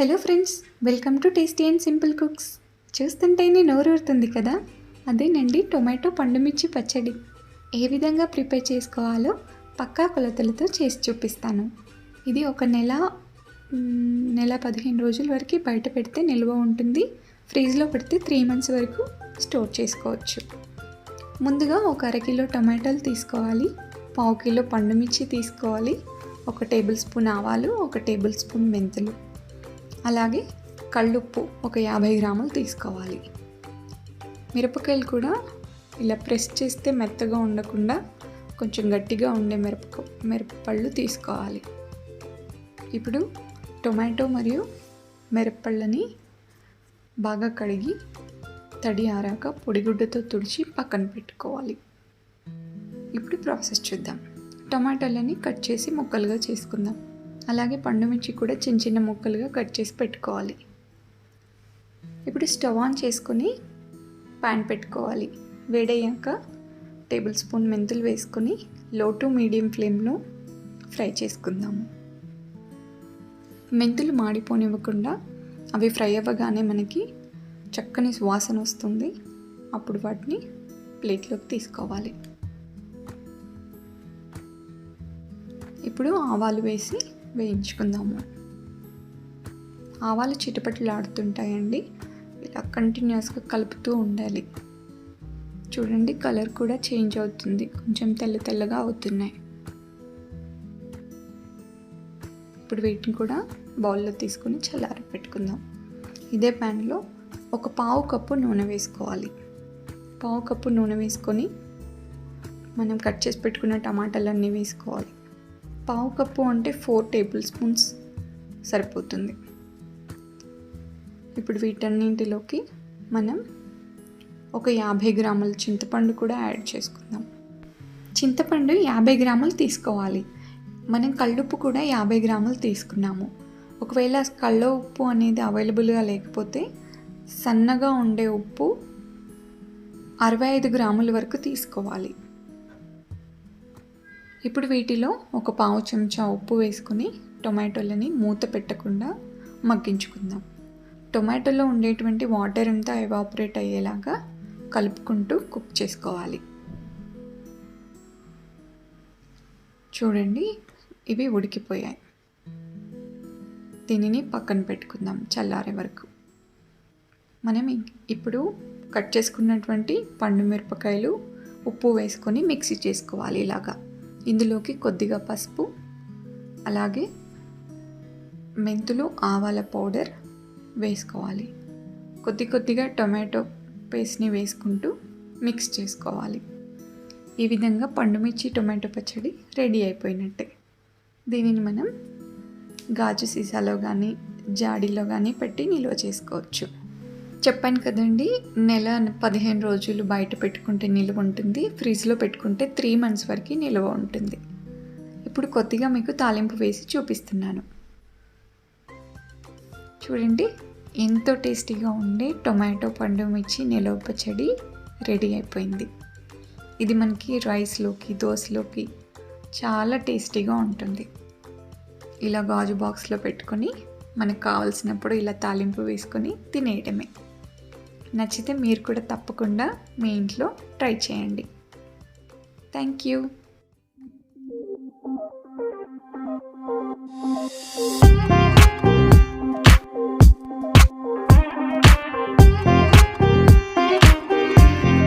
Hello friends welcome to tasty and simple cooks. చూస్తుంటేనే నోరూరుతుంది కదా? అదేనండి టొమాటో పండుమిర్చి పచ్చడి. ఏ విధంగా ప్రిపేర్ చేసుకోవాలో పక్కా కొలతలతో చేసి చూపిస్తాను. ఇది ఒక నెల నెల పదిహేను రోజుల వరకు బయట పెడితే నిల్వ ఉంటుంది. ఫ్రీజ్లో పెడితే త్రీ మంత్స్ వరకు స్టోర్ చేసుకోవచ్చు. ముందుగా ఒక అరకిలో టొమాటోలు తీసుకోవాలి. పావు కిలో పండుమిర్చి తీసుకోవాలి. ఒక టేబుల్ స్పూన్ ఆవాలు ఒక టేబుల్ స్పూన్ మెంతులు. అలాగే కళ్ళుప్పు ఒక యాభై గ్రాములు తీసుకోవాలి. మిరపకాయలు కూడా ఇలా ప్రెస్ చేస్తే మెత్తగా ఉండకుండా కొంచెం గట్టిగా ఉండే మిరపక మిరపపళ్ళు తీసుకోవాలి. ఇప్పుడు టొమాటో మరియు మిరపళ్ళని బాగా కడిగి తడి ఆరాక పొడిగుడ్డతో తుడిచి పక్కన పెట్టుకోవాలి. ఇప్పుడు ప్రాసెస్ చూద్దాం. టమాటాలని కట్ చేసి ముక్కలుగా చేసుకుందాం. అలాగే పండుమిర్చి కూడా చిన్న చిన్న ముక్కలుగా కట్ చేసి పెట్టుకోవాలి. ఇప్పుడు స్టవ్ ఆన్ చేసుకొని ప్యాన్ పెట్టుకోవాలి. వేడయ్యాక టేబుల్ స్పూన్ మెంతులు వేసుకొని లో టు మీడియం ఫ్లేమ్లో ఫ్రై చేసుకుందాము. మెంతులు మాడిపోనివ్వకుండా అవి ఫ్రై అవ్వగానే మనకి చక్కని సువాసన వస్తుంది. అప్పుడు వాటిని ప్లేట్లోకి తీసుకోవాలి. ఇప్పుడు ఆవాలు వేసి వేయించుకుందాము. ఆవాలు చిటపట్లాడుతుంటాయండి ఇలా కంటిన్యూస్గా కలుపుతూ ఉండాలి. చూడండి కలర్ కూడా చేంజ్ అవుతుంది. కొంచెం తెల్ల తెల్లగా అవుతున్నాయి. ఇప్పుడు వీటిని కూడా బౌల్లో తీసుకొని చల్లారి పెట్టుకుందాం. ఇదే ప్యాన్లో ఒక పావు కప్పు నూనె వేసుకోవాలి. పావు కప్పు నూనె వేసుకొని మనం కట్ చేసి పెట్టుకున్న టమాటాలన్నీ వేసుకోవాలి. పావు కప్పు అంటే ఫోర్ టేబుల్ స్పూన్స్ సరిపోతుంది. ఇప్పుడు వీటన్నింటిలోకి మనం ఒక యాభై గ్రాముల చింతపండు కూడా యాడ్ చేసుకుందాం. చింతపండు యాభై గ్రాములు తీసుకోవాలి. మనం కళ్ళుప్పు కూడా యాభై గ్రాములు తీసుకున్నాము. ఒకవేళ కళ్ళ ఉప్పు అనేది అవైలబుల్గా లేకపోతే సన్నగా ఉండే ఉప్పు అరవై ఐదు గ్రాముల వరకు తీసుకోవాలి. ఇప్పుడు వీటిలో ఒక పావు చెంచా ఉప్పు వేసుకొని టొమాటోలని మూత పెట్టకుండా మగ్గించుకుందాం. టొమాటోలో ఉండేటువంటి వాటర్ అంతా ఎవాపరేట్ అయ్యేలాగా కలుపుకుంటూ కుక్ చేసుకోవాలి. చూడండి ఇవి ఉడికిపోయాయి. దీనిని పక్కన పెట్టుకుందాం చల్లారే వరకు. మనం ఇప్పుడు కట్ చేసుకున్నటువంటి పండు మిరపకాయలు ఉప్పు వేసుకొని మిక్సీ చేసుకోవాలి ఇలాగా. ఇందులోకి కొద్దిగా పసుపు అలాగే మెంతులు ఆవాల పౌడర్ వేసుకోవాలి. కొద్ది కొద్దిగా టొమాటో పేస్ట్ని వేసుకుంటూ మిక్స్ చేసుకోవాలి. ఈ విధంగా పండుమిర్చి టొమాటో పచ్చడి రెడీ అయిపోయినట్టే. దీనిని మనం గాజు సీసాలో కానీ జాడీలో కానీ పెట్టి నిల్వ చేసుకోవచ్చు. చెప్పాను కదండి నెల పదిహేను రోజులు బయట పెట్టుకుంటే నిల్వ ఉంటుంది ఫ్రిడ్జ్లో పెట్టుకుంటే త్రీ మంత్స్ వరకు నిల్వ ఉంటుంది. ఇప్పుడు కొద్దిగా మీకు తాలింపు వేసి చూపిస్తున్నాను. చూడండి ఎంతో టేస్టీగా ఉండే టొమాటో పండు మిర్చి నిలవ పచ్చడి రెడీ అయిపోయింది. ఇది మనకి రైస్లోకి దోశలోకి చాలా టేస్టీగా ఉంటుంది. ఇలా గాజు బాక్స్లో పెట్టుకొని మనకు కావాల్సినప్పుడు ఇలా తాలింపు వేసుకొని తినేయడమే. నచ్చితే మీరు కూడా తప్పకుండా మీ ఇంట్లో ట్రై చేయండి. Thank you.